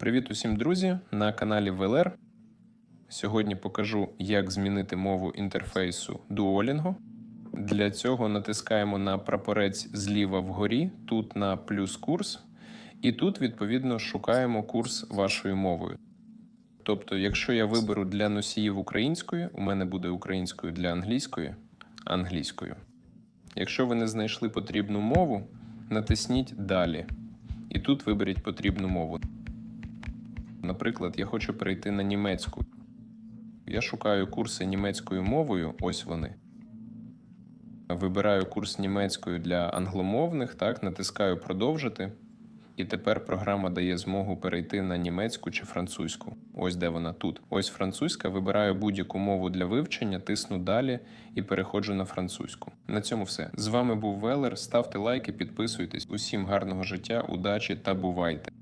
Привіт усім друзі! На каналі VLR. Сьогодні покажу, як змінити мову інтерфейсу Duolingo. Для цього натискаємо на прапорець зліва вгорі, тут на плюс курс, і тут, відповідно, шукаємо курс вашою мовою. Тобто, якщо я виберу для носіїв української, у мене буде українською для англійської, англійською. Якщо ви не знайшли потрібну мову, натисніть Далі. І тут виберіть потрібну мову. Наприклад, я хочу перейти на німецьку. Я шукаю курси німецькою мовою, ось вони. Вибираю курс німецькою для англомовних, так, натискаю продовжити. І тепер програма дає змогу перейти на німецьку чи французьку. Ось де вона тут. Ось французька. Вибираю будь-яку мову для вивчення, тисну далі і переходжу на французьку. На цьому все. З вами був Велер. Ставте лайки, підписуйтесь. Усім гарного життя, удачі та бувайте!